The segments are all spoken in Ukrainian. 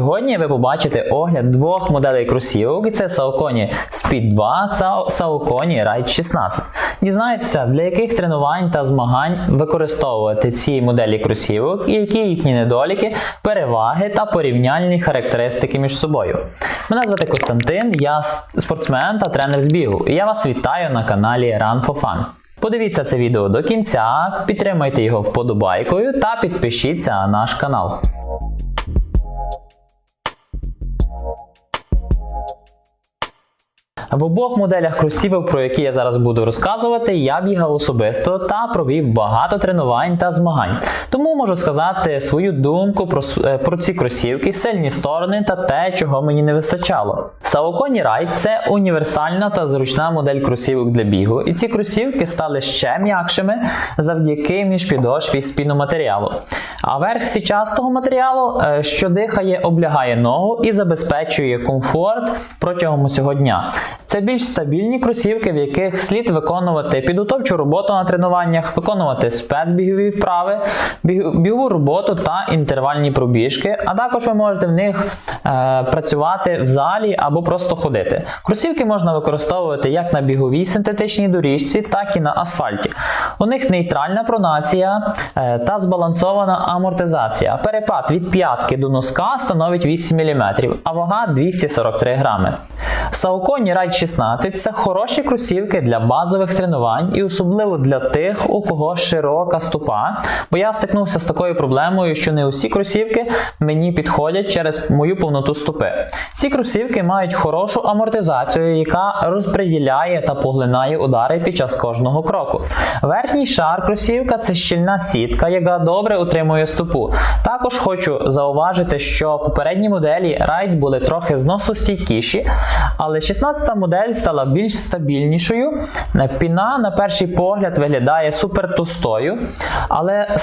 Сьогодні ви побачите огляд двох моделей кросівок, і це Saucony Speed 2 та Saucony Ride 16. Дізнайтеся, для яких тренувань та змагань використовувати ці моделі кросівок і які їхні недоліки, переваги та порівняльні характеристики між собою. Мене звати Костянтин, я спортсмен та тренер з бігу, і я вас вітаю на каналі Run for Fun. Подивіться це відео до кінця, підтримайте його вподобайкою та підпишіться на наш канал. В обох моделях кросівок, про які я зараз буду розказувати, я бігав особисто та провів багато тренувань та змагань. Тому можу сказати свою думку про, е, про ці кросівки, сильні сторони та те, чого мені не вистачало. Saucony Ride – це універсальна та зручна модель кросівок для бігу, і ці кросівки стали ще м'якшими завдяки міжпідошві з піноматеріалу. А верх січастого матеріалу, е, що дихає, облягає ногу і забезпечує комфорт протягом усього дня. Це більш стабільні кросівки, в яких слід виконувати підготовчу роботу на тренуваннях, виконувати спецбігові вправи, біг- бігову роботу та інтервальні пробіжки. А також ви можете в них е, працювати в залі або просто ходити. Кросівки можна використовувати як на біговій синтетичній доріжці, так і на асфальті. У них нейтральна пронація е, та збалансована амортизація. Перепад від п'ятки до носка становить 8 мм, а вага 243 грами. Saucony Ride 16 це хороші кросівки для базових тренувань і особливо для тих, у кого широка стопа, бо я стикнувся з такою проблемою, що не усі кросівки мені підходять через мою повноту стопи. Ці кросівки мають хорошу амортизацію, яка розподіляє та поглинає удари під час кожного кроку. Верхній шар кросівка це щільна сітка, яка добре утримує стопу. Також хочу зауважити, що попередні моделі Ride були трохи зносостійкіші, але 16-та модель стала більш стабільнішою. Піна на перший погляд виглядає супер товстою, але е,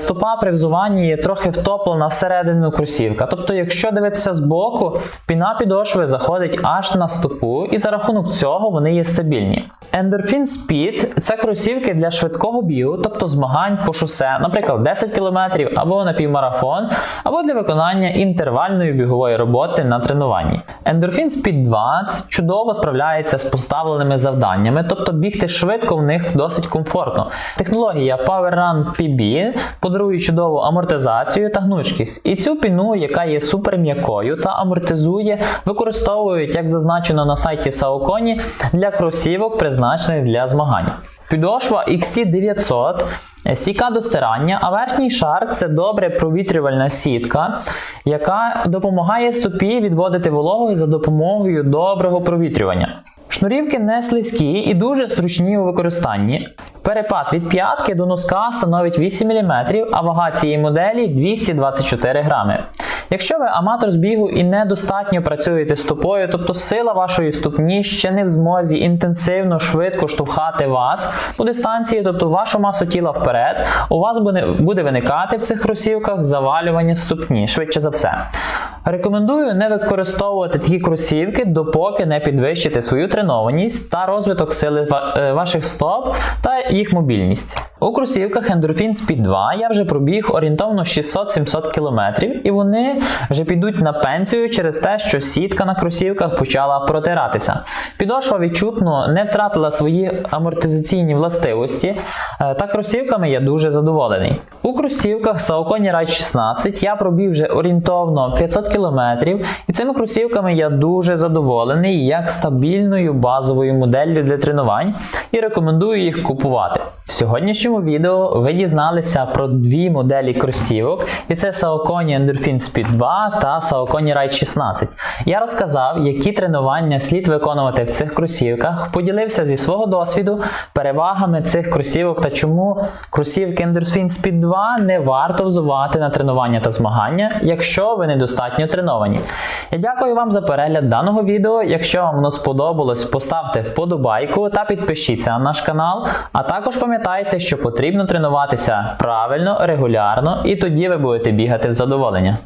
стопа при взуванні є трохи втоплена всередину кросівка. Тобто, якщо дивитися збоку, піна підошви заходить аж на стопу, і за рахунок цього вони є стабільні. Endorphin Speed це кросівки для швидкого бігу, тобто змагань по шосе, наприклад, 10 км або на півмарафон, або для виконання інтервальної бігової роботи на тренуванні. Endorphin Speed 2 чудово справляється з поставленими завданнями, тобто бігти швидко в них досить комфортно. Технологія PowerRun PB подарує чудову амортизацію та гнучкість. І цю піну, яка є супер м'якою та амортизує, використовують, як зазначено на сайті Saucony, для кросівок, призначених для змагань. Підошва XT900 Стійка до стирання, а верхній шар це добре провітрювальна сітка, яка допомагає стопі відводити вологу за допомогою доброго провітрювання. Шнурівки не слизькі і дуже зручні у використанні. Перепад від п'ятки до носка становить 8 мм, а вага цієї моделі 224 грами. Якщо ви аматор з бігу і недостатньо працюєте стопою, тобто сила вашої ступні ще не в змозі інтенсивно швидко штовхати вас по дистанції, тобто вашу масу тіла вперед, у вас буде, виникати в цих кросівках завалювання ступні, швидше за все. Рекомендую не використовувати такі кросівки, допоки не підвищите свою тренованість та розвиток сили е, ваших стоп та їх мобільність. У кросівках Endorphin Speed 2 я вже пробіг орієнтовно 600-700 км, і вони вже підуть на пенсію через те, що сітка на кросівках почала протиратися. Підошва відчутно не втратила свої амортизаційні властивості, е, та кросівками я дуже задоволений. У кросівках Saucony Ride 16 я пробіг вже орієнтовно 500 км, і цими кросівками я дуже задоволений як стабільною базовою моделлю для тренувань і рекомендую їх купувати. В сьогоднішньому відео ви дізналися про дві моделі кросівок, і це Saucony Endorphin Speed 2 та Saucony Ride 16. Я розказав, які тренування слід виконувати в цих кросівках, поділився зі свого досвіду перевагами цих кросівок та чому кросівки Endorphin Speed 2 не варто взувати на тренування та змагання, якщо ви недостатньо треновані. Я дякую вам за перегляд даного відео. Якщо вам воно сподобалось, поставте вподобайку та підпишіться на наш канал. А також пам'ятайте, що потрібно тренуватися правильно, регулярно, і тоді ви будете бігати в задоволення.